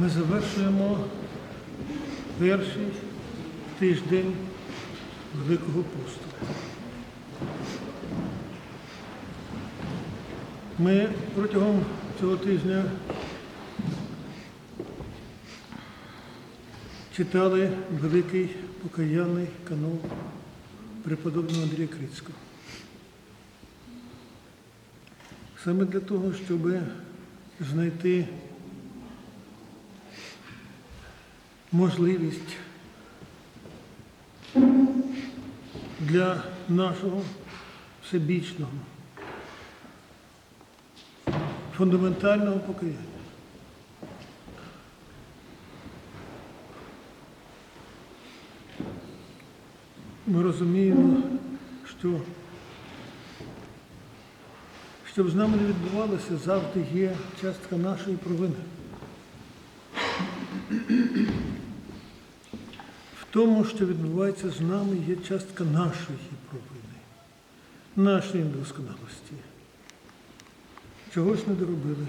Ми завершуємо перший тиждень Великого посту. Ми протягом цього тижня читали великий покаянний канон преподобного Андрія Крицького. Саме для того, щоб знайти можливість для нашого всебічного, фундаментального покаяння. Ми розуміємо, що щоб з нами не відбувалося, завжди є частка нашої провини. Тому, що відбувається з нами, є частка нашої провини, нашої недосконалості. Чогось не доробили,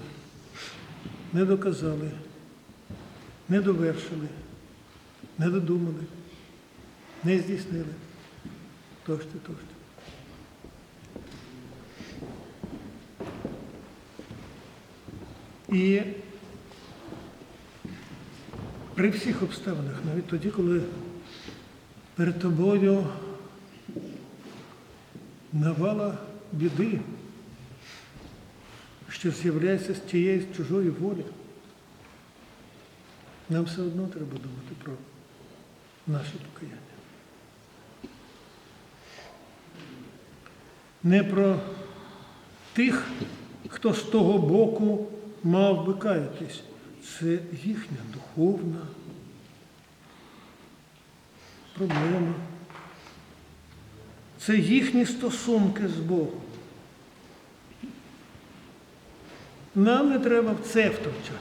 не доказали, не довершили, не додумали, не здійснили. Тощо, тощо. І при всіх обставинах, навіть тоді, коли перед тобою навала біди, що з'являється з тієї з чужої волі, нам все одно треба думати про наше покаяння. Не про тих, хто з того боку мав би каятись. Це їхня духовна проблема. Це їхні стосунки з Богом. Нам не треба в це втручатися.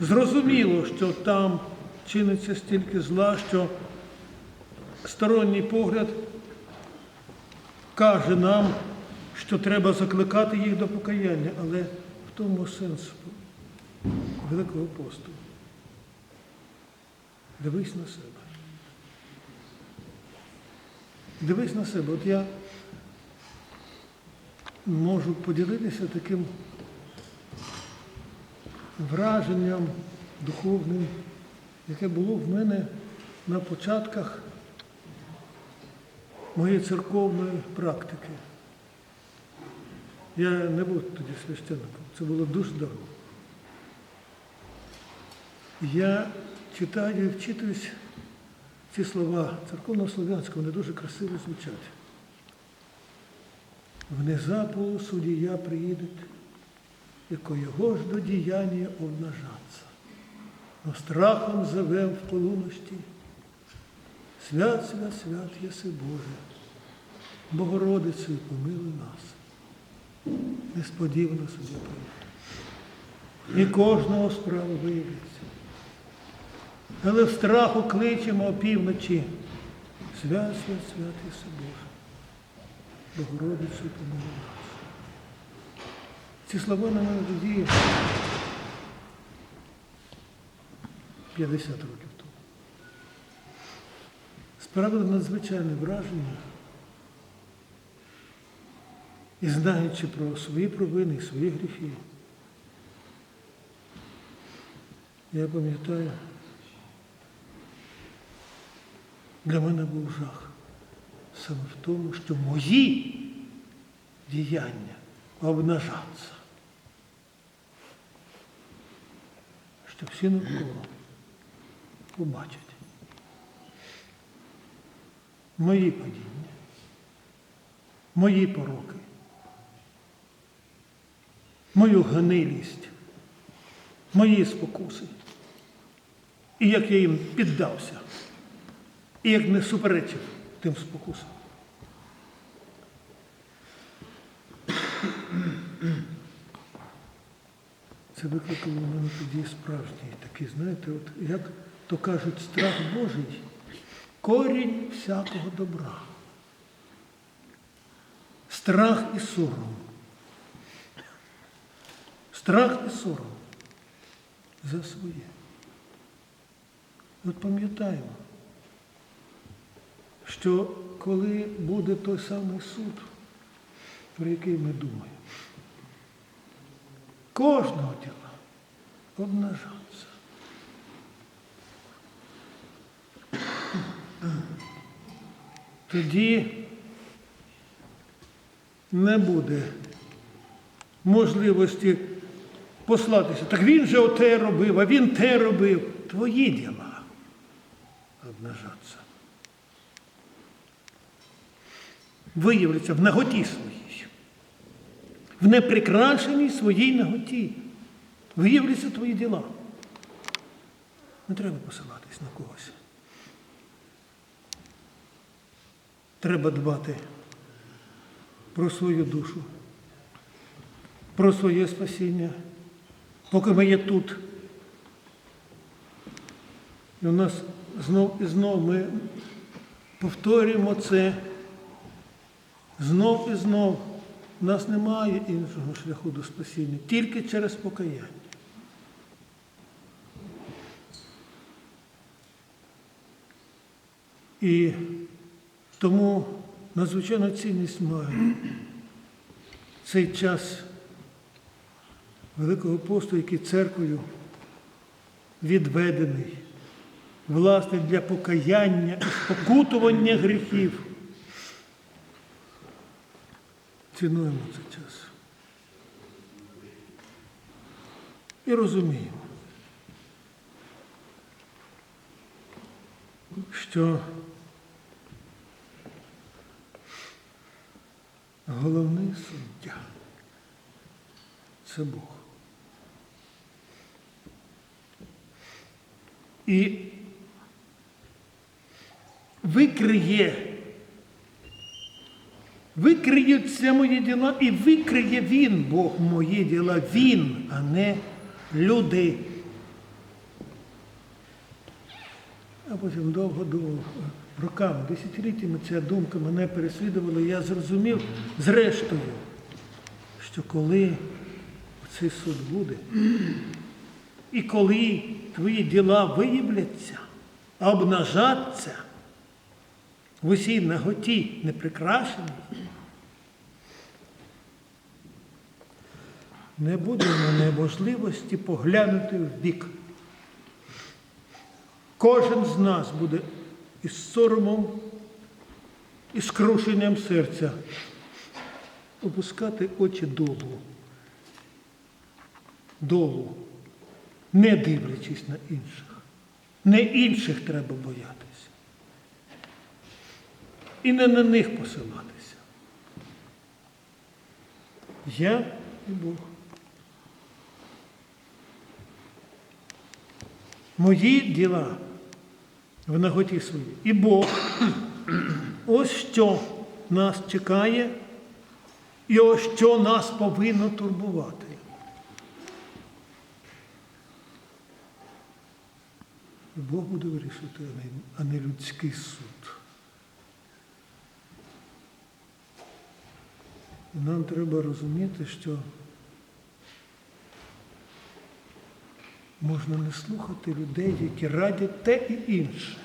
Зрозуміло, що там чиниться стільки зла, що сторонній погляд каже нам, що треба закликати їх до покаяння, але в тому сенс Великого посту. Дивись на себе. Дивись на себе. От я можу поділитися таким враженням духовним, яке було в мене на початках моєї церковної практики. Я не був тоді священником, це було дуже давно. Я читаю і вчитуюсь ці слова церковно-слов'янського, вони дуже красиво звучать. Внезапу судія приїдет, яко його ж до діяння обнажаться. Но страхом завев в полуночі. Свят, свят, свят єси Боже, Богородицею помилуй нас. Несподівано собі прийде. І кожного справа виявиться. Але в страху кличемо опівночі. Свят, свят, свят єси Боже. Богородицею помилуй нас. Ці слова на мене тоді 50 років тому. Справили надзвичайне враження. І знаючи про свої провини і свої гріхи, я пам'ятаю, для мене був жах. Саме в тому, що мої діяння обнажаться. Що всі навколо побачать. Мої падіння, мої пороки, мою гнилість, мої спокуси. І як я їм піддався, і як не суперечив тим спокусам. Це викликало в мене тоді справжній такий, знаєте, от як то кажуть, страх Божий корінь всякого добра. Страх і сором. Страх і сором. за своє. От пам'ятаємо, що коли буде той самий суд, про який ми думаємо, кожного діла одна шанса. Тоді не буде можливості послатися. Так він же оте робив, а він те робив. Твої діла обнажаться. Виявляться в наготі своїй, в неприкрашеній своїй наготі. Виявляться твої діла. Не треба посилатись на когось. Треба дбати про свою душу, про своє спасіння, поки ми є тут. І у нас знов і знов ми повторюємо це. Знов і знов. У нас немає іншого шляху до спасіння, тільки через покаяння. І тому надзвичайну цінність має цей час Великого посту, який церквою відведений, власне, для покаяння і спокутування гріхів. Цінуємо цей час. І розуміємо, що головний суддя це Бог. І викриє, викриються мої діла, і викриє Він, Бог, мої діла, Він, а не люди. А потім довго-довго, роками, десятиліттями ця думка мене переслідувала, і я зрозумів зрештою, що коли цей суд буде, і коли твої діла виявляться, обнажаться в усій наготі неприкрашені, не буде в мене можливості поглянути в бік. Кожен з нас буде із соромом і скрушенням серця опускати очі долу. Долу, не дивлячись на інших. Не інших треба боятися. І не на них посилатися. Я і Бог. Мої діла в наготі своїй. І Бог. Ось що нас чекає, і ось що нас повинно турбувати. Бог буде вирішувати, а не людський суд. І нам треба розуміти, що можна не слухати людей, які радять те і інше,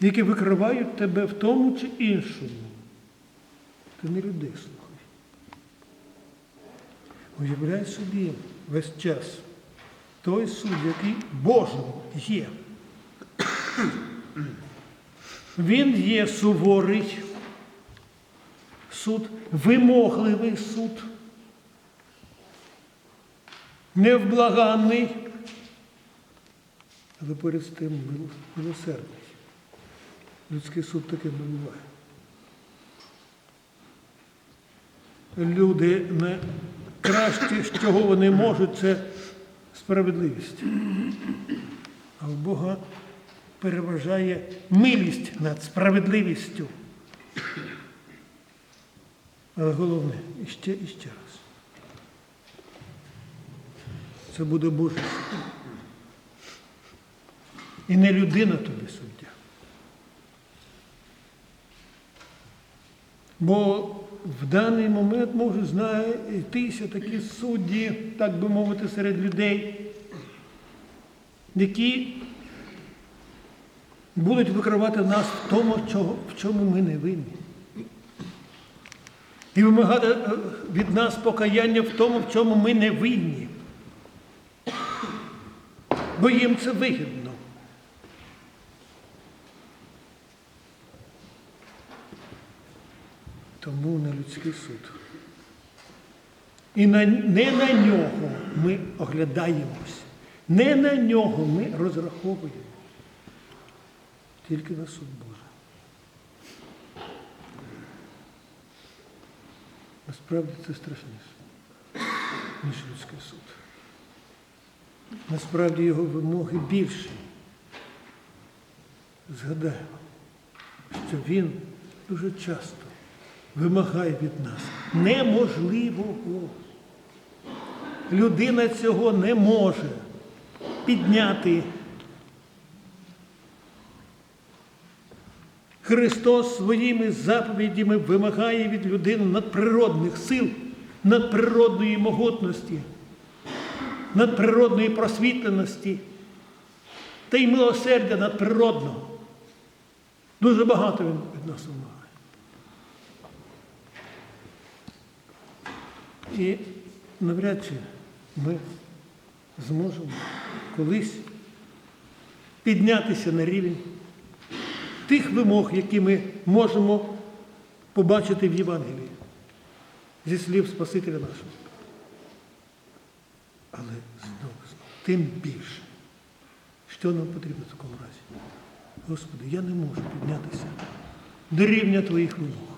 які викривають тебе в тому чи іншому. Ти не людей слухай. Уявляй собі весь час той суд, який Божий є. Він є суворий суд, вимогливий суд, невблаганний, але перед тим мил- милосердний. Людський суд таке не буває. Люди не краще, з чого вони можуть, це справедливість. А в Бога переважає милість над справедливістю. Але головне, іще і ще раз. Це буде Божий суд. І не людина тобі суддя. Бо В даний момент можуть знайтися такі судді, так би мовити, серед людей, які будуть викривати нас в тому, в чому ми не винні. І вимагати е, від нас покаяння в тому, в чому ми не винні. Бо їм це вигідно. Тому не людський суд. І на, не на нього ми оглядаємось, не на нього ми розраховуємо. Тільки на суд Божий. Насправді це страшніше, ніж людський суд. Насправді його вимоги більші. Згадаємо, що він дуже часто вимагає від нас неможливого. Людина цього не може підняти. Христос своїми заповідями вимагає від людини надприродних сил, надприродної могутності, надприродної просвітленості та й милосердя надприродного. Дуже багато він від нас вимагає. І навряд чи ми зможемо колись піднятися на рівень тих вимог, які ми можемо побачити в Євангелії зі слів Спасителя нашого. Але знову, знову, тим більше, що нам потрібно в такому разі? Господи, я не можу піднятися до рівня Твоїх вимог.